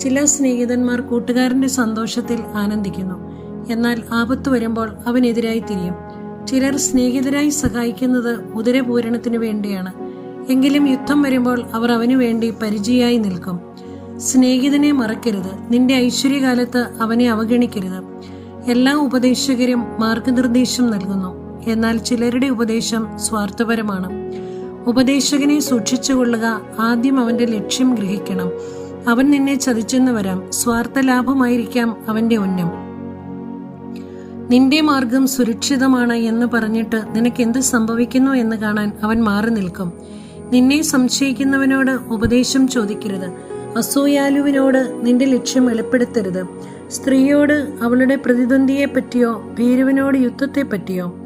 ചില സ്നേഹിതന്മാർ കൂട്ടുകാരന്റെ സന്തോഷത്തിൽ ആനന്ദിക്കുന്നു. എന്നാൽ ആപത്ത് വരുമ്പോൾ അവനെതിരായി തിരിയും. ചിലർ സ്നേഹിതരായി സഹായിക്കുന്നത് ഉദരപൂരണത്തിനു വേണ്ടിയാണ്. എങ്കിലും യുദ്ധം വരുമ്പോൾ അവർ അവനു വേണ്ടി പരിചയായി നിൽക്കും. സ്നേഹിതനെ മറക്കരുത്. നിന്റെ ഐശ്വര്യകാലത്ത് അവനെ അവഗണിക്കരുത്. എല്ലാ ഉപദേശകരും മാർഗനിർദ്ദേശം നൽകുന്നു. എന്നാൽ ചിലരുടെ ഉപദേശം സ്വാർത്ഥപരമാണ്. ഉപദേശകനെ സൂക്ഷിച്ചുകൊള്ളുക ആദ്യം അവന്റെ ലക്ഷ്യം ഗ്രഹിക്കണം. അവൻ നിന്നെ ചതിച്ചെന്ന് വരാം. സ്വാർത്ഥ ലാഭമായിരിക്കാം അവന്റെ ഉന്നം. നിന്റെ മാർഗം സുരക്ഷിതമാണ് എന്ന് പറഞ്ഞിട്ട് നിനക്ക് എന്ത് സംഭവിക്കുന്നു എന്ന് കാണാൻ അവൻ മാറി നിൽക്കും. നിന്നെ സംശയിക്കുന്നവനോട് ഉപദേശം ചോദിക്കരുത്. അസൂയാലുവിനോട് നിന്റെ ലക്ഷ്യം വെളിപ്പെടുത്തരുത്. സ്ത്രീയോട് അവളുടെ പ്രതിദ്വന്ദിയെ പറ്റിയോ ഭീരുവിനോട് യുദ്ധത്തെ പറ്റിയോ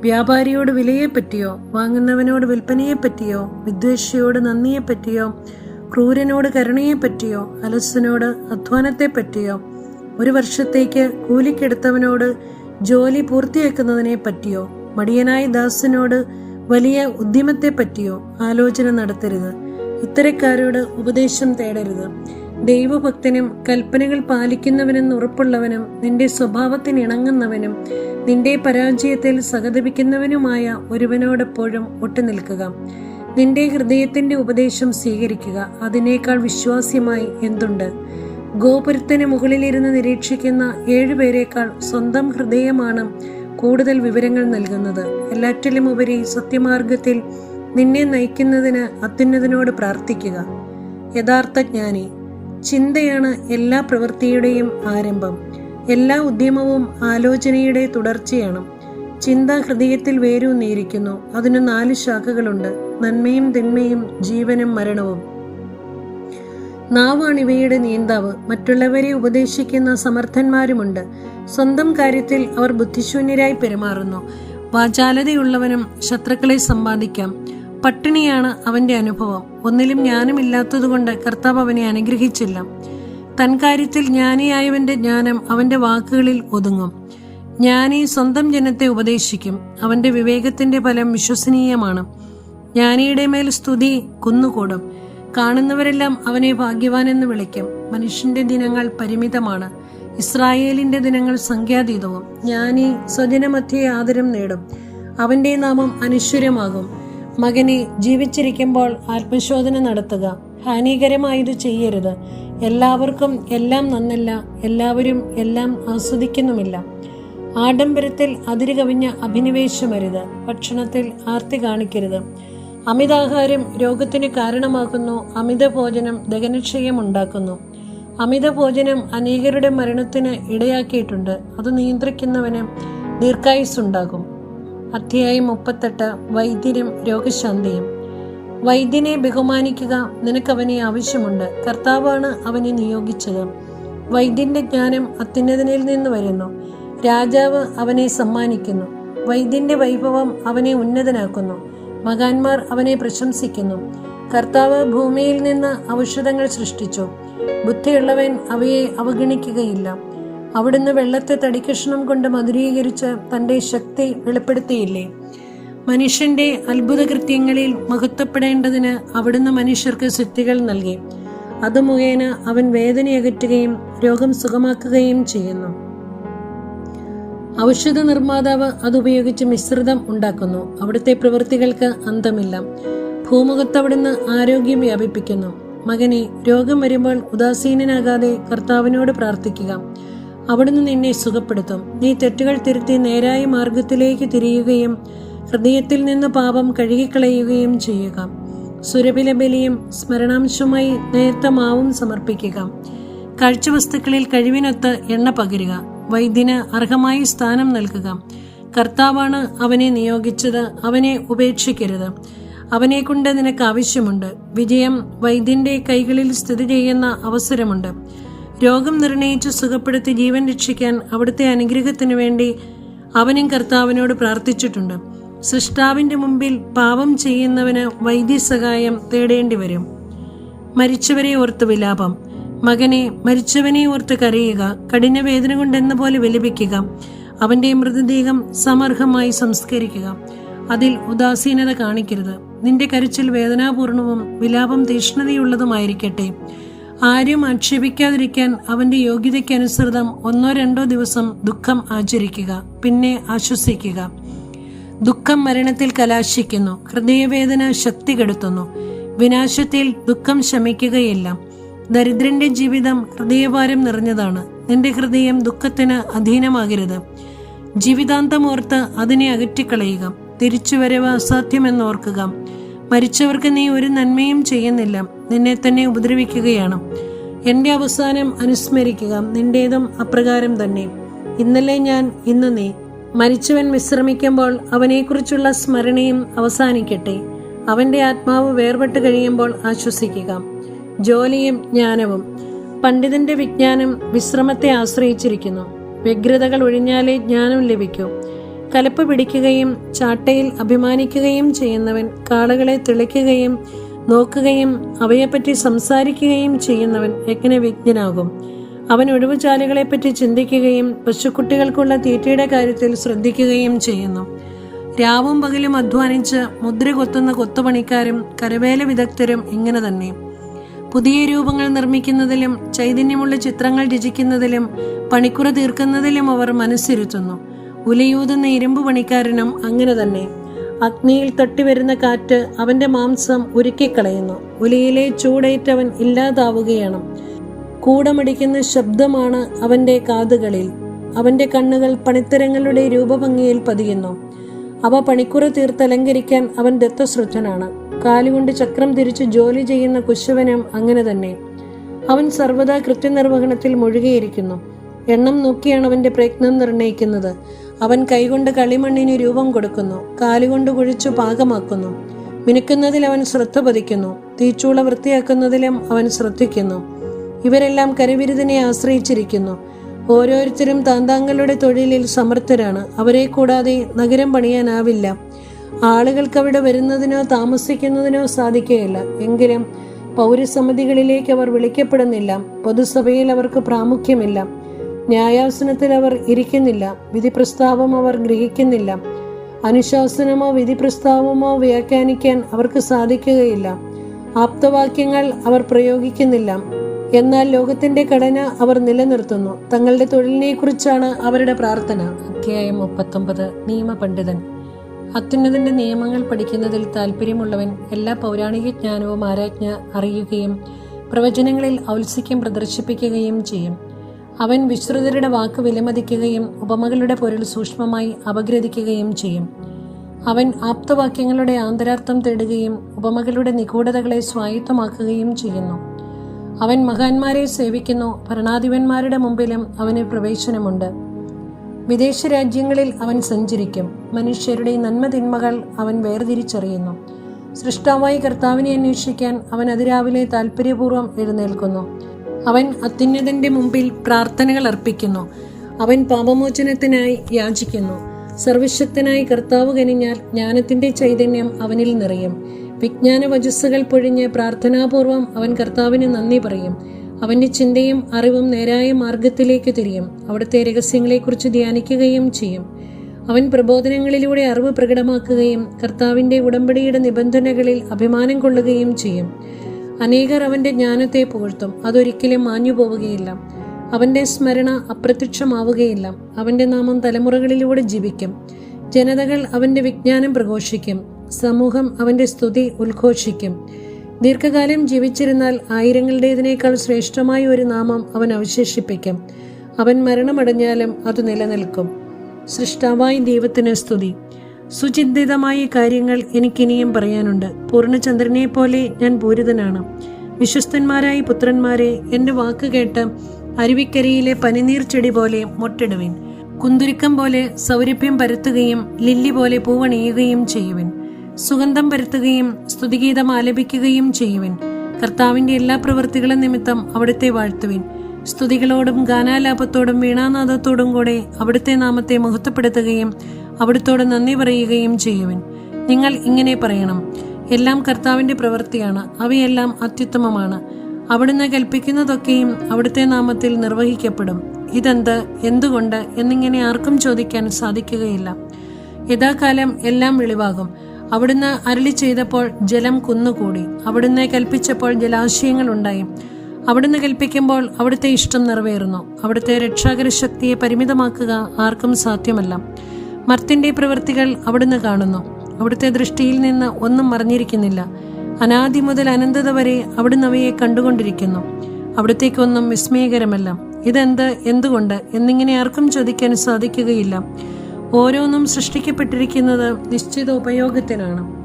വ്യാപാരിയോട് വിലയെ പറ്റിയോ വാങ്ങുന്നവനോട് വിൽപ്പനയെ പറ്റിയോ വിദ്വേഷിയോട് നന്ദിയെ പറ്റിയോ ക്രൂരനോട് കരുണയെപ്പറ്റിയോ അലസനോട് അധ്വാനത്തെ പറ്റിയോ ഒരു വർഷത്തേക്ക് കൂലിക്കെടുത്തവനോട് ജോലി പൂർത്തിയാക്കുന്നതിനെ പറ്റിയോ മടിയനായ ദാസനോട് വലിയ ഉദ്യമത്തെ പറ്റിയോ ആലോചന നടത്തരുത്. ഇത്തരക്കാരോട് ഉപദേശം തേടരുത്. ദൈവഭക്തനും കൽപ്പനകൾ പാലിക്കുന്നവനെന്ന് ഉറപ്പുള്ളവനും നിന്റെ സ്വഭാവത്തിന് ഇണങ്ങുന്നവനും നിന്റെ പരാജയത്തിൽ സഹതപിക്കുന്നവനുമായ ഒരുവനോടെപ്പോഴും ഒട്ടുനിൽക്കുക. നിന്റെ ഹൃദയത്തിന്റെ ഉപദേശം സ്വീകരിക്കുക. അതിനേക്കാൾ വിശ്വാസ്യമായി എന്തുണ്ട്? ഗോപുരത്തിന് മുകളിലിരുന്ന് നിരീക്ഷിക്കുന്ന ഏഴുപേരേക്കാൾ സ്വന്തം ഹൃദയമാണ് കൂടുതൽ വിവരങ്ങൾ നൽകുന്നത്. എല്ലാറ്റിലും ഉപരി സത്യമാർഗത്തിൽ നിന്നെ നയിക്കുന്നതിന് അത്യുന്നതിനോട് പ്രാർത്ഥിക്കുക. യഥാർത്ഥ ജ്ഞാനി. ചിന്തയാണ് എല്ലാ പ്രവൃത്തിയുടെയും ആരംഭം. എല്ലാ ഉദ്യമവും ആലോചനയുടെ തുടർച്ചയാണ്. ചിന്ത ഹൃദയത്തിൽ വേരൂന്നിയിരിക്കുന്നു അതിന് നാല് ശാഖകളുണ്ട്. നന്മയും തിന്മയും ജീവനും മരണവും. നാവാണ് ഇവയുടെ നീന്താവ്. മറ്റുള്ളവരെ ഉപദേശിക്കുന്ന സമർത്ഥന്മാരുമുണ്ട്. സ്വന്തം കാര്യത്തിൽ അവർ ബുദ്ധിശൂന്യരായി പെരുമാറുന്നു. വാചാലതയുള്ളവനും ശത്രുക്കളെ സമ്പാദിക്കാം. പട്ടിണിയാണ് അവന്റെ അനുഭവം. ഒന്നിലും ജ്ഞാനമില്ലാത്തതുകൊണ്ട് കർത്താവ് അവനെ അനുഗ്രഹിച്ചില്ല. തൻ കാര്യത്തിൽ ജ്ഞാനിയായവന്റെ ജ്ഞാനം അവന്റെ വാക്കുകളിൽ ഒതുങ്ങും. ജ്ഞാനി സ്വന്തം ജനത്തെ ഉപദേശിക്കും. അവന്റെ വിവേകത്തിന്റെ ഫലം വിശ്വസനീയമാണ്. ജ്ഞാനിയുടെ മേൽ സ്തുതി കുന്നുകൂടും. കാണുന്നവരെല്ലാം അവനെ ഭാഗ്യവാൻ എന്ന് വിളിക്കും. മനുഷ്യന്റെ ദിനങ്ങൾ പരിമിതമാണ്. ഇസ്രായേലിന്റെ ദിനങ്ങൾ സംഖ്യാതീതവും. ജ്ഞാനി സ്വജനമധ്യേ ആദരം നേടും. അവന്റെ നാമം അനശ്വരമാകും. മകനെ ജീവിച്ചിരിക്കുമ്പോൾ ആത്മശോധന നടത്തുക. ഹാനികരമായത് ചെയ്യരുത്. എല്ലാവർക്കും എല്ലാം നന്നല്ല. എല്ലാവരും എല്ലാം ആസ്വദിക്കുന്നുമില്ല. ആഡംബരത്തിൽ അതിരുകവിഞ്ഞ അഭിനിവേശമരുത് ഭക്ഷണത്തിൽ ആർത്തി കാണിക്കരുത്. അമിതാഹാരം രോഗത്തിന് കാരണമാക്കുന്നു അമിത ഭോജനം ദഹനക്ഷയം ഉണ്ടാക്കുന്നു അമിത ഭോജനം അനേകരുടെ മരണത്തിന് ഇടയാക്കിയിട്ടുണ്ട് അത് നിയന്ത്രിക്കുന്നവന് ദീർഘായുസുണ്ടാകും അധ്യായം മുപ്പത്തെട്ട് വൈദ്യരും രോഗശാന്തിയും. വൈദ്യനെ ബഹുമാനിക്കുക നിനക്കവനെ ആവശ്യമുണ്ട് കർത്താവാണ് അവനെ നിയോഗിച്ചത്. വൈദ്യന്റെ ജ്ഞാനം അത്യുന്നതനിൽ നിന്ന് വരുന്നു. രാജാവ് അവനെ സമ്മാനിക്കുന്നു. വൈദ്യന്റെ വൈഭവം അവനെ ഉന്നതനാക്കുന്നു. മകാന്മാർ അവനെ പ്രശംസിക്കുന്നു. കർത്താവ് ഭൂമിയിൽ നിന്ന് ഔഷധങ്ങൾ സൃഷ്ടിച്ചു. ബുദ്ധിയുള്ളവൻ അവയെ അവഗണിക്കുകയില്ല. അവിടുന്ന് വെള്ളത്തെ തടിക്കഷ്ണം കൊണ്ട് മധുരീകരിച്ച് തന്റെ ശക്തി വെളിപ്പെടുത്തിയില്ലേ? മനുഷ്യന്റെ അത്ഭുതകൃത്യങ്ങളിൽ മഹത്വപ്പെടേണ്ടതിന് അവിടുന്ന് മനുഷ്യർക്ക് സിദ്ധികൾ നൽകി. അത് മുഖേന അവൻ വേദനയകറ്റുകയും രോഗം സുഖമാക്കുകയും ചെയ്യുന്നു. ഔഷധ നിർമ്മാതാവ് അതുപയോഗിച്ച് മിശ്രിതം ഉണ്ടാക്കുന്നു. അവിടുത്തെ പ്രവൃത്തികൾക്ക് അന്തമില്ല. ഭൂമുഖത്ത് അവിടുന്ന് ആരോഗ്യം വ്യാപിപ്പിക്കുന്നു. മകനെ രോഗം വരുമ്പോൾ ഉദാസീനനാകാതെ കർത്താവിനോട് പ്രാർത്ഥിക്കുക. അവിടുന്ന് നിന്നെ സുഖപ്പെടുത്തും. നീ തെറ്റുകൾ തിരുത്തി നേരായ മാർഗത്തിലേക്ക് തിരിയുകയും ഹൃദയത്തിൽ നിന്ന് പാപം കഴുകിക്കളയുകയും ചെയ്യുക. സുരഭില ബലിയും സ്മരണാംശമായി നേർത്ത മാവും സമർപ്പിക്കുക. കാഴ്ചവസ്തുക്കളിൽ കഴിവിനൊത്ത് എണ്ണ പകരുക. വൈദ്യന് അർഹമായ സ്ഥാനം നൽകുക. കർത്താവാണ് അവനെ നിയോഗിച്ചത് അവനെ ഉപേക്ഷിക്കരുത്. അവനെ കൊണ്ട് നിനക്ക് ആവശ്യമുണ്ട് വിജയം വൈദ്യന്റെ കൈകളിൽ സ്ഥിതി ചെയ്യുന്ന അവസരമുണ്ട്. രോഗം നിർണയിച്ച് സുഖപ്പെടുത്തി ജീവൻ രക്ഷിക്കാൻ അവിടുത്തെ അനുഗ്രഹത്തിനു വേണ്ടി അവനും കർത്താവിനോട് പ്രാർത്ഥിച്ചിട്ടുണ്ട്. സൃഷ്ടാവിന്റെ മുമ്പിൽ പാപം ചെയ്യുന്നവന് വൈദ്യസഹായം തേടേണ്ടി വരും മരിച്ചവരെ ഓർത്ത് വിലാപം. മകനെ മരിച്ചവനെ ഓർത്ത് കരയുക കഠിന വേദന കൊണ്ടെന്ന പോലെ വിലപിക്കുക അവന്റെ മൃതദേഹം സമർഹമായി സംസ്കരിക്കുക. അതിൽ ഉദാസീനത കാണിക്കരുത്. നിന്റെ കരച്ചിൽ വേദനാപൂർണവും വിലാപം തീഷ്ണതയുള്ളതുമായിരിക്കട്ടെ. ആരും ആക്ഷേപിക്കാതിരിക്കാൻ അവന്റെ യോഗ്യതയ്ക്കനുസൃതം ഒന്നോ രണ്ടോ ദിവസം ദുഃഖം ആചരിക്കുക പിന്നെ ആശ്വസിക്കുക. ദുഃഖം മരണത്തിൽ കലാശിക്കുന്നു ഹൃദയവേദന ശക്തി കെടുത്തുന്നു. വിനാശത്തിൽ ദുഃഖം ശമിക്കുകയില്ല. ദരിദ്രന്റെ ജീവിതം ഹൃദയഭാരം നിറഞ്ഞതാണ്. നിന്റെ ഹൃദയം ദുഃഖത്തിന് അധീനമാകരുത്. ജീവിതാന്തമോർത്ത് അതിനെ അകറ്റിക്കളയുക. തിരിച്ചുവരവ് അസാധ്യമെന്ന് ഓർക്കുക. മരിച്ചവർക്ക് നീ ഒരു നന്മയും ചെയ്യുന്നില്ല. നിന്നെ തന്നെ ഉപദ്രവിക്കുകയാണ്. എന്റെ അവസാനം അനുസ്മരിക്കുക. നിന്റേതും അപ്രകാരം തന്നെ. ഇന്നലെ ഞാൻ ഇന്ന് നീ. മരിച്ചവൻ വിശ്രമിക്കുമ്പോൾ അവനെക്കുറിച്ചുള്ള സ്മരണയും അവസാനിക്കട്ടെ. അവന്റെ ആത്മാവ് വേർപെട്ട് കഴിയുമ്പോൾ ആശ്വസിക്കുക. ജോലിയും ജ്ഞാനവും പണ്ഡിതന്റെ വിജ്ഞാനം വിശ്രമത്തെ ആശ്രയിച്ചിരിക്കുന്നു. വ്യഗ്രതകൾ ഒഴിഞ്ഞാലേ ജ്ഞാനം ലഭിക്കൂ. കലപ്പ് പിടിക്കുകയും ചാട്ടയിൽ അഭിമാനിക്കുകയും ചെയ്യുന്നവൻ കാളകളെ തെളിക്കുകയും നോക്കുകയും അവയെപ്പറ്റി സംസാരിക്കുകയും ചെയ്യുന്നവൻ എങ്ങനെ വിജ്ഞനാകും? അവൻ ഒഴിവുചാലുകളെപ്പറ്റി ചിന്തിക്കുകയും പശുക്കുട്ടികൾക്കുള്ള തീറ്റയുടെ കാര്യത്തിൽ ശ്രദ്ധിക്കുകയും ചെയ്യുന്നു. രാവും പകലും അധ്വാനിച്ച് മുദ്ര കൊത്തുന്ന കൊത്തുപണിക്കാരും കരവേല വിദഗ്ധരും ഇങ്ങനെ തന്നെ. പുതിയ രൂപങ്ങൾ നിർമ്മിക്കുന്നതിലും ചൈതന്യമുള്ള ചിത്രങ്ങൾ രചിക്കുന്നതിലും പണിക്കുറ തീർക്കുന്നതിലും അവർ മനസ്സിരുത്തുന്നു. ഉലയൂതുന്ന ഇരുമ്പ് പണിക്കാരനും അങ്ങനെ തന്നെ. അഗ്നിയിൽ തട്ടിവരുന്ന കാറ്റ് അവന്റെ മാംസം ഉരുക്കിക്കളയുന്നു. ഉലയിലെ ചൂടേറ്റവൻ ഇല്ലാതാവുകയാണ്. കൂടമടിക്കുന്ന ശബ്ദമാണ് അവന്റെ കാതുകളിൽ. അവന്റെ കണ്ണുകൾ പണിത്തരങ്ങളുടെ രൂപഭംഗിയിൽ പതിയുന്നു. അവ പണിക്കുറ തീർത്തലങ്കരിക്കാൻ അവൻ ദത്തശ്രുദ്ധനാണ്. കാലുകൊണ്ട് ചക്രം തിരിച്ച് ജോലി ചെയ്യുന്ന കുശവനും അങ്ങനെ തന്നെ. അവൻ സർവദാ കൃത്യനിർവഹണത്തിൽ മുഴുകിയിരിക്കുന്നു. എണ്ണം നോക്കിയാണ് അവന്റെ പ്രയത്നം നിർണയിക്കുന്നത് അവൻ കൈകൊണ്ട് കളിമണ്ണിന് രൂപം കൊടുക്കുന്നു. കാലുകൊണ്ട് കുഴിച്ചു പാകമാക്കുന്നു. മിനുക്കുന്നതിൽ അവൻ ശ്രദ്ധ പതിക്കുന്നു. തീച്ചൂള വൃത്തിയാക്കുന്നതിലും അവൻ ശ്രദ്ധിക്കുന്നു. ഇവരെല്ലാം കരവിരുതിനെ ആശ്രയിച്ചിരിക്കുന്നു. ഓരോരുത്തരും താന്താങ്ങളുടെ തൊഴിലിൽ സമർത്ഥരാണ്. അവരെ കൂടാതെ നഗരം പണിയാനാവില്ല. ആളുകൾക്ക് അവിടെ വരുന്നതിനോ താമസിക്കുന്നതിനോ സാധിക്കുകയില്ല. എങ്കിലും പൗരസമിതികളിലേക്ക് അവർ വിളിക്കപ്പെടുന്നില്ല. പൊതുസഭയിൽ അവർക്ക് പ്രാമുഖ്യമില്ല. ന്യായാസനത്തിൽ അവർ ഇരിക്കുന്നില്ല. വിധി പ്രസ്താവം അവർ ഗ്രഹിക്കുന്നില്ല. അനുശാസനമോ വിധി പ്രസ്താവമോ വ്യാഖ്യാനിക്കാൻ അവർക്ക് സാധിക്കുകയില്ല. ആപ്തവാക്യങ്ങൾ അവർ പ്രയോഗിക്കുന്നില്ല. എന്നാൽ ലോകത്തിന്റെ ഘടന അവർ നിലനിർത്തുന്നു. തങ്ങളുടെ തൊഴിലിനെ കുറിച്ചാണ് അവരുടെ പ്രാർത്ഥന. അധ്യായം മുപ്പത്തൊമ്പത്. നിയമപണ്ഡിതൻ. അത്യുന്നതന്റെ നിയമങ്ങൾ പഠിക്കുന്നതിൽ താല്പര്യമുള്ളവൻ എല്ലാ പൗരാണിക ജ്ഞാനവും ആരാജ്ഞ അറിയുകയും പ്രവചനങ്ങളിൽ ഔത്സുക്യം പ്രദർശിപ്പിക്കുകയും ചെയ്യും. അവൻ വിശ്രുതരുടെ വാക്ക് വിലമതിക്കുകയും ഉപമകളുടെ പൊരുൾ സൂക്ഷ്മമായി അപഗ്രഥിക്കുകയും ചെയ്യും. അവൻ ആപ്തവാക്യങ്ങളുടെ ആന്തരാർത്ഥം തേടുകയും ഉപമകളുടെ നിഗൂഢതകളെ സ്വായത്തമാക്കുകയും ചെയ്യുന്നു. അവൻ മഹാന്മാരെ സേവിക്കുന്നു ഭരണാധിപന്മാരുടെ മുമ്പിലും അവന് പ്രവേശനമുണ്ട്. വിദേശ രാജ്യങ്ങളിൽ അവൻ സഞ്ചരിക്കും. മനുഷ്യരുടെ നന്മതിന്മകൾ അവൻ വേർതിരിച്ചറിയുന്നു. സൃഷ്ടാവായി കർത്താവിനെ അന്വേഷിക്കാൻ അവൻ അതിരാവിലെ താല്പര്യപൂർവം എഴുന്നേൽക്കുന്നു. അവൻ അത്യുന്നതന്റെ മുമ്പിൽ പ്രാർത്ഥനകൾ അർപ്പിക്കുന്നു. അവൻ പാപമോചനത്തിനായി യാചിക്കുന്നു. സർവശക്തനായി കർത്താവ് കനിഞ്ഞാൽ ജ്ഞാനത്തിന്റെ ചൈതന്യം അവനിൽ നിറയും. വിജ്ഞാന വജസ്സുകൾ പൊഴിഞ്ഞ് പ്രാർത്ഥനാപൂർവം അവൻ കർത്താവിന് നന്ദി പറയും. അവന്റെ ചിന്തയും അറിവും നേരായ മാർഗത്തിലേക്ക് തിരിയും. അവിടുത്തെ രഹസ്യങ്ങളെക്കുറിച്ച് ധ്യാനിക്കുകയും ചെയ്യും. അവൻ പ്രബോധനങ്ങളിലൂടെ അറിവ് പ്രകടമാക്കുകയും കർത്താവിന്റെ ഉടമ്പടിയുടെ നിബന്ധനകളിൽ അഭിമാനം കൊള്ളുകയും ചെയ്യും. അനേകർ അവന്റെ ജ്ഞാനത്തെ പുകഴ്ത്തും. അതൊരിക്കലും മാഞ്ഞു പോവുകയില്ല അവന്റെ സ്മരണ അപ്രത്യക്ഷമാവുകയില്ല. അവന്റെ നാമം തലമുറകളിലൂടെ ജീവിക്കും. ജനതകൾ അവന്റെ വിജ്ഞാനം പ്രഘോഷിക്കും. സമൂഹം അവന്റെ സ്തുതി ഉദ്ഘോഷിക്കും. ദീർഘകാലം ജീവിച്ചിരുന്നാൽ ആയിരങ്ങളുടേതിനേക്കാൾ ശ്രേഷ്ഠമായ ഒരു നാമം അവൻ അവശേഷിപ്പിക്കും. അവൻ മരണമടഞ്ഞാലും അത് നിലനിൽക്കും. സൃഷ്ടാവായി ദൈവത്തിന് സ്തുതി. സുചിന്തിതമായ കാര്യങ്ങൾ എനിക്കിനിയും പറയാനുണ്ട്. പൂർണചന്ദ്രനെ പോലെ ഞാൻ പൂരിതനാണ്. വിശ്വസ്തന്മാരായ പുത്രന്മാരെ എന്റെ വാക്ക് കേട്ട് അരുവിക്കരയിലെ പനിനീർ ചെടി പോലെ മൊട്ടിടുവിൻ. കുന്തുരുക്കം പോലെ സൗരഭ്യം പരത്തുകയും ലില്ലി പോലെ പൂവണിയുകയും ചെയ്യുവിൻ. സുഗന്ധം പരത്തുകയും സ്തുതിഗീതം ആലപിക്കുകയും ചെയ്യുവിൻ. കർത്താവിന്റെ എല്ലാ പ്രവൃത്തികളും നിമിത്തം അവിടുത്തെ വാഴ്ത്തുവിൻ. സ്തുതികളോടും ഗാനാലാപത്തോടും വീണാനാദത്തോടും കൂടെ അവിടുത്തെ നാമത്തെ മഹത്വപ്പെടുത്തുകയും അവിടുത്തോട് നന്ദി പറയുകയും ചെയ്യുവിൻ. നിങ്ങൾ ഇങ്ങനെ പറയണം. എല്ലാം കർത്താവിന്റെ പ്രവൃത്തിയാണ്. അവയെല്ലാം അത്യുത്തമമാണ്. അവിടുന്ന് കൽപ്പിക്കുന്നതൊക്കെയും അവിടുത്തെ നാമത്തിൽ നിർവഹിക്കപ്പെടും. ഇതെന്ത് എന്തുകൊണ്ട് എന്നിങ്ങനെ ആർക്കും ചോദിക്കാൻ സാധിക്കുകയില്ല. യഥാകാലം എല്ലാം വെളിവാകും. അവിടുന്ന് അരളി ചെയ്തപ്പോൾ ജലം കുന്നുകൂടി. അവിടുന്ന് കൽപ്പിച്ചപ്പോൾ ജലാശയങ്ങൾ ഉണ്ടായി. അവിടുന്ന് കൽപ്പിക്കുമ്പോൾ അവിടുത്തെ ഇഷ്ടം നിറവേറുന്നു. അവിടുത്തെ രക്ഷാകര ശക്തിയെ പരിമിതമാക്കുക ആർക്കും സാധ്യമല്ല. മർത്തിന്റെ പ്രവൃത്തികൾ അവിടുന്ന് കാണുന്നു. അവിടുത്തെ ദൃഷ്ടിയിൽ നിന്ന് ഒന്നും മറിഞ്ഞിരിക്കുന്നില്ല അനാദി മുതൽ അനന്തത വരെ അവിടുന്ന് അവയെ കണ്ടുകൊണ്ടിരിക്കുന്നു. അവിടത്തേക്കൊന്നും വിസ്മയകരമല്ല. ഇതെന്ത് എന്തുകൊണ്ട് എന്നിങ്ങനെ ആർക്കും ചോദിക്കാൻ സാധിക്കുകയില്ല. ഓരോന്നും സൃഷ്ടിക്കപ്പെട്ടിരിക്കുന്നത് നിശ്ചിത ഉപയോഗത്തിനാണ്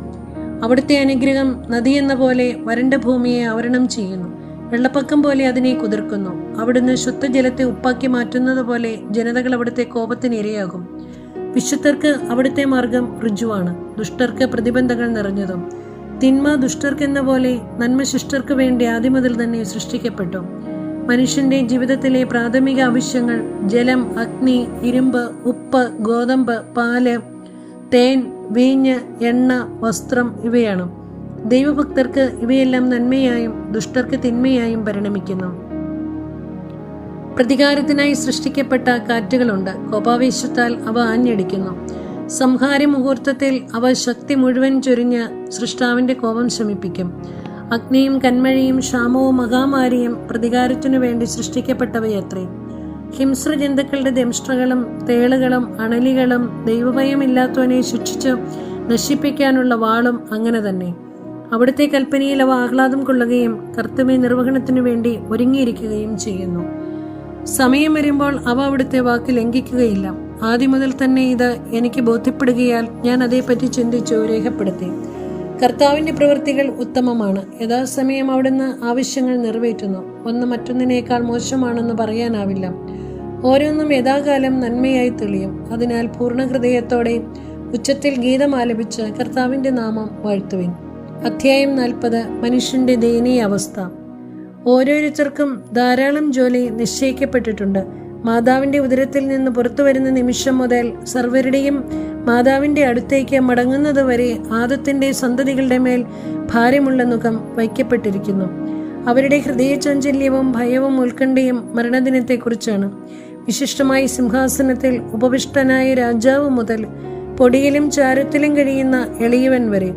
അവിടുത്തെ അനുഗ്രഹം നദി എന്ന പോലെ വരണ്ട ഭൂമിയെ ആവരണം ചെയ്യുന്നു. വെള്ളപ്പൊക്കം പോലെ അതിനെ കുതിർക്കുന്നു. അവിടുന്ന് ശുദ്ധജലത്തെ ഉപ്പാക്കി മാറ്റുന്നത് പോലെ ജനതകൾ അവിടുത്തെ കോപത്തിന് ഇരയാകും. വിശുദ്ധർക്ക് അവിടുത്തെ മാർഗം ഋജുവാണ്. ദുഷ്ടർക്ക് പ്രതിബന്ധങ്ങൾ നിറഞ്ഞതും. തിന്മ ദുഷ്ടർക്കെന്ന പോലെ നന്മ ശിഷ്ടർക്ക് വേണ്ടി ആദ്യം മുതൽ തന്നെ സൃഷ്ടിക്കപ്പെട്ടു. മനുഷ്യന്റെ ജീവിതത്തിലെ പ്രാഥമിക ആവശ്യങ്ങൾ ജലം അഗ്നി ഇരുമ്പ് ഉപ്പ് ഗോതമ്പ് പാൽ തേൻ വീഞ്ഞ് എണ്ണ വസ്ത്രം ഇവയാണ്. ദൈവഭക്തർക്ക് ഇവയെല്ലാം നന്മയായും ദുഷ്ടർക്ക് തിന്മയായും പരിണമിക്കുന്നു. പ്രതികാരത്തിനായി സൃഷ്ടിക്കപ്പെട്ട കാറ്റുകളുണ്ട്. കോപാവേശത്താൽ അവ ആഞ്ഞടിക്കുന്നു. സംഹാര മുഹൂർത്തത്തിൽ അവ ശക്തി മുഴുവൻ ചൊരിഞ്ഞ് സൃഷ്ടാവിന്റെ കോപം ശമിപ്പിക്കും. അഗ്നിയും കന്മഴയും ക്ഷാമവും മഹാമാരിയും പ്രതികാരത്തിനു വേണ്ടി സൃഷ്ടിക്കപ്പെട്ടവയത്രേ. ഹിംസ്ര ജന്തുക്കളുടെ ദംഷ്ട്രകളും തേളുകളും അണലികളും ദൈവഭയമില്ലാത്തവനെ ശിക്ഷിച്ച് നശിപ്പിക്കാനുള്ള വാളും അങ്ങനെ തന്നെ. അവിടുത്തെ കൽപ്പനയിൽ അവ ആഹ്ലാദം കൊള്ളുകയും കർത്തവ്യ നിർവഹണത്തിനു വേണ്ടി ഒരുങ്ങിയിരിക്കുകയും ചെയ്യുന്നു. സമയം വരുമ്പോൾ അവ അവിടുത്തെ വാക്ക് ലംഘിക്കുകയില്ല. ആദ്യം മുതൽ തന്നെ ഇത് എനിക്ക് ബോധ്യപ്പെടുകയാൽ ഞാൻ അതേപ്പറ്റി ചിന്തിച്ചു രേഖപ്പെടുത്തി. കർത്താവിന്റെ പ്രവൃത്തികൾ ഉത്തമമാണ്. യഥാസമയം അവിടുന്ന് ആവശ്യങ്ങൾ നിറവേറ്റുന്നു. ഒന്ന് മറ്റൊന്നിനേക്കാൾ മോശമാണെന്ന് പറയാനാവില്ല. ഓരോന്നും യഥാകാലം നന്മയായി തെളിയും. അതിനാൽ പൂർണ ഹൃദയത്തോടെ ഉച്ചത്തിൽ ഗീതം ആലപിച്ച് കർത്താവിന്റെ നാമം വാഴ്ത്തുവിൻ. അധ്യായം നാൽപ്പത് മനുഷ്യന്റെ ദയനീയ അവസ്ഥ ഓരോരുത്തർക്കും ധാരാളം ജോലി നിശ്ചയിക്കപ്പെട്ടിട്ടുണ്ട്. മാതാവിന്റെ ഉദരത്തിൽ നിന്ന് പുറത്തു വരുന്ന നിമിഷം മുതൽ സർവരുടെയും മാതാവിന്റെ അടുത്തേക്ക് മടങ്ങുന്നത് വരെ ആദത്തിന്റെ സന്തതികളുടെ മേൽ ഭാരമുള്ള മുഖം വയ്ക്കപ്പെട്ടിരിക്കുന്നു. അവരുടെ ഹൃദയചാഞ്ചല്യവും ഭയവും ഉത്കണ്ഠയും മരണദിനത്തെക്കുറിച്ചാണ്. വിശിഷ്ടമായി സിംഹാസനത്തിൽ ഉപവിഷ്ടനായ രാജാവ് മുതൽ പൊടിയിലും ചാരത്തിലും കഴിയുന്ന എളിയവൻ വരെ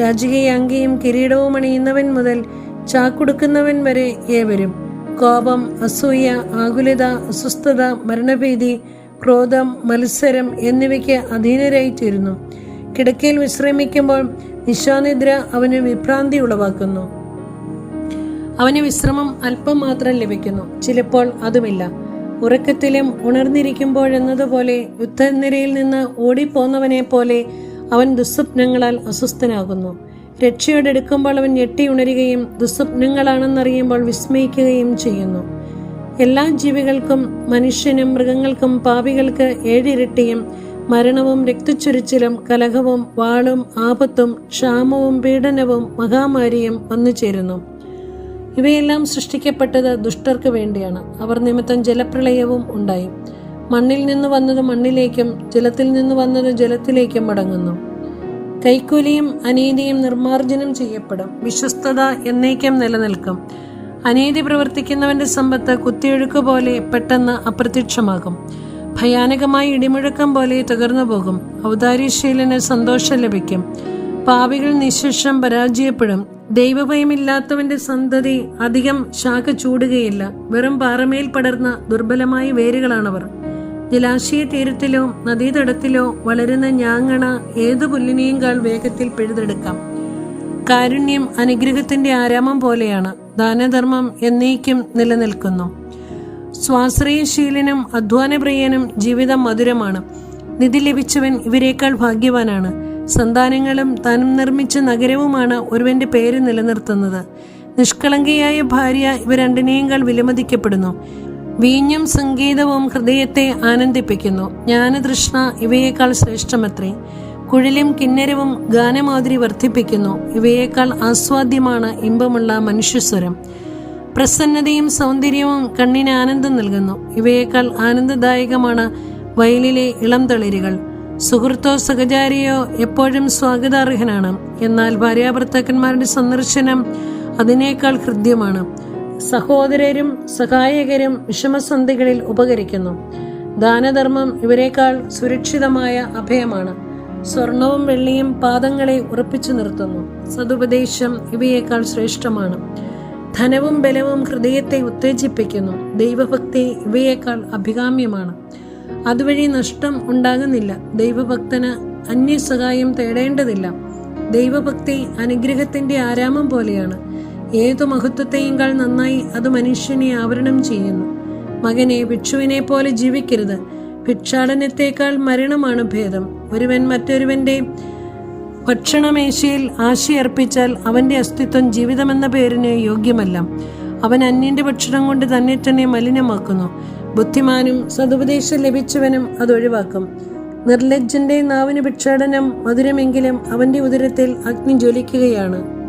രാജകീയ അങ്കിയും കിരീടവും അണിയുന്നവൻ മുതൽ ചാക്കുടുക്കുന്നവൻ വരെ ഏവരും. കോപം അസൂയ ആകുലത അസ്വസ്ഥത മരണഭീതി ക്രോധം മത്സരം എന്നിവയ്ക്ക് അധീനരായിത്തീരുന്നു. കിടക്കയിൽ വിശ്രമിക്കുമ്പോൾ നിശാനിദ്ര അവന് വിഭ്രാന്തി ഉളവാക്കുന്നു. അവന് വിശ്രമം അല്പം മാത്രം ലഭിക്കുന്നു. ചിലപ്പോൾ അതുമില്ല. ഉറക്കത്തിലും ഉണർന്നിരിക്കുമ്പോഴെന്നതുപോലെ യുദ്ധനിരയിൽ നിന്ന് ഓടിപ്പോന്നവനെ പോലെ അവൻ ദുസ്വപ്നങ്ങളാൽ അസ്വസ്ഥനാകുന്നു. രക്ഷയോടെടുക്കുമ്പോൾ അവൻ ഞെട്ടി ഉണരുകയും ദുസ്വപ്നങ്ങളാണെന്നറിയുമ്പോൾ വിസ്മയിക്കുകയും ചെയ്യുന്നു. എല്ലാ ജീവികൾക്കും മനുഷ്യനും മൃഗങ്ങൾക്കും പാപികൾക്ക് ഏഴിരട്ടിയും മരണവും രക്തച്ചൊരിച്ചിലും കലഹവും വാളും ആപത്തും ക്ഷാമവും പീഡനവും മഹാമാരിയും വന്നു ചേരുന്നു ഇവയെല്ലാം സൃഷ്ടിക്കപ്പെട്ടത് ദുഷ്ടർക്ക് വേണ്ടിയാണ്. അവർ നിമിത്തം ജലപ്രളയവും ഉണ്ടായി. മണ്ണിൽ നിന്ന് വന്നത് മണ്ണിലേക്കും ജലത്തിൽ നിന്ന് വന്നത് ജലത്തിലേക്കും മടങ്ങുന്നു. കൈക്കൂലിയും അനീതിയും നിർമാർജനം ചെയ്യപ്പെടും. വിശ്വസ്തത എന്നേക്കും നിലനിൽക്കും. അനീതി പ്രവർത്തിക്കുന്നവന്റെ സമ്പത്ത് കുത്തിയൊഴുക്ക് പോലെ പെട്ടെന്ന് അപ്രത്യക്ഷമാകും. ഭയാനകമായി ഇടിമുഴക്കം പോലെ തകർന്നു പോകും. ഔദാര്യശീലന് സന്തോഷം ലഭിക്കും. പാവികൾ നിശേഷം പരാജയപ്പെടും. ദൈവഭയമില്ലാത്തവന്റെ സന്തതി അധികം ശാഖ ചൂടുകയില്ല. വെറും പാറമേൽ പടർന്ന ദുർബലമായ വേരുകളാണവർ. ജലാശയ തീരത്തിലോ നദീതടത്തിലോ വളരുന്ന ഞാങ്ങണ ഏതു പുല്ലിനെയും കാൾ വേഗത്തിൽ പിഴുതെടുക്കാം. കാരുണ്യം അനുഗ്രഹത്തിന്റെ ആരാമം പോലെയാണ് ദാനധർമ്മം എന്നേക്കും നിലനിൽക്കുന്നു. സ്വാശ്രയശീലനും അധ്വാനപ്രിയനും ജീവിതം മധുരമാണ്. നിധി ലഭിച്ചവൻ ഇവരെക്കാൾ ഭാഗ്യവാനാണ്. സന്താനങ്ങളും താനും നിർമ്മിച്ച നഗരവുമാണ് ഒരുവന്റെ പേര് നിലനിർത്തുന്നത്. നിഷ്കളങ്കയായ ഭാര്യ ഇവ രണ്ടിനെയും വിലമതിക്കപ്പെടുന്നു. വീഞ്ഞും സംഗീതവും ഹൃദയത്തെ ആനന്ദിപ്പിക്കുന്നു. ജ്ഞാനതൃഷ്ണ ഇവയേക്കാൾ ശ്രേഷ്ഠമത്രേ. കുഴലും കിന്നരവും ഗാനമാതിരി വർദ്ധിപ്പിക്കുന്നു. ഇവയേക്കാൾ ആസ്വാദ്യമാണ് ഇമ്പമുള്ള മനുഷ്യസ്വരം. പ്രസന്നതയും സൗന്ദര്യവും കണ്ണിന് ആനന്ദം നൽകുന്നു. ഇവയേക്കാൾ ആനന്ദദായകമാണ് വയലിലെ ഇളം തളിരുകൾ. സുഹൃത്തോ സഹചാരിയോ എപ്പോഴും സ്വാഗതാർഹനാണ്. എന്നാൽ ഭാര്യാഭർത്താക്കന്മാരുടെ സന്ദർശനം അതിനേക്കാൾ ഹൃദ്യമാണ്. സഹോദരരും സഹായകരും വിഷമസന്ധികളിൽ ഉപകരിക്കുന്നു. ദാനധർമ്മം ഇവരെക്കാൾ സുരക്ഷിതമായ അഭയമാണ്. സ്വർണവും വെള്ളിയും പാദങ്ങളെ ഉറപ്പിച്ചു നിർത്തുന്നു. സതുപദേശം ഇവയേക്കാൾ ശ്രേഷ്ഠമാണ്. ധനവും ബലവും ഹൃദയത്തെ ഉത്തേജിപ്പിക്കുന്നു. ദൈവഭക്തി ഇവയേക്കാൾ അഭികാമ്യമാണ്. അതുവഴി നഷ്ടം ഉണ്ടാകുന്നില്ല. ദൈവഭക്തന് അന്യസഹായം തേടേണ്ടതില്ല. ദൈവഭക്തി അനുഗ്രഹത്തിന്റെ ആരാമം പോലെയാണ്. ഏതു മഹത്വത്തെയുംകാൾ നന്നായി അത് മനുഷ്യനെ ആവരണം ചെയ്യുന്നു. മകനെ ഭിക്ഷുവിനെ പോലെ ജീവിക്കരുത്. ഭിക്ഷാടനത്തേക്കാൾ മരണമാണ് ഭേദം. ഒരുവൻ മറ്റൊരുവന്റെ ഭക്ഷണമേശയിൽ ആശയർപ്പിച്ചാൽ അവന്റെ അസ്തിത്വം ജീവിതമെന്ന പേരിന് യോഗ്യമല്ല. അവൻ അന്യന്റെ ഭക്ഷണം കൊണ്ട് തന്നെ തന്നെ മലിനമാക്കുന്നു. ബുദ്ധിമാനും സതുപദേശം ലഭിച്ചവനും അത് ഒഴിവാക്കും. നിർലജ്ജന്റെ നാവിന് ഭിക്ഷാടനം മധുരമെങ്കിലും അവന്റെ ഉദരത്തിൽ അഗ്നി ജ്വലിക്കുകയാണ്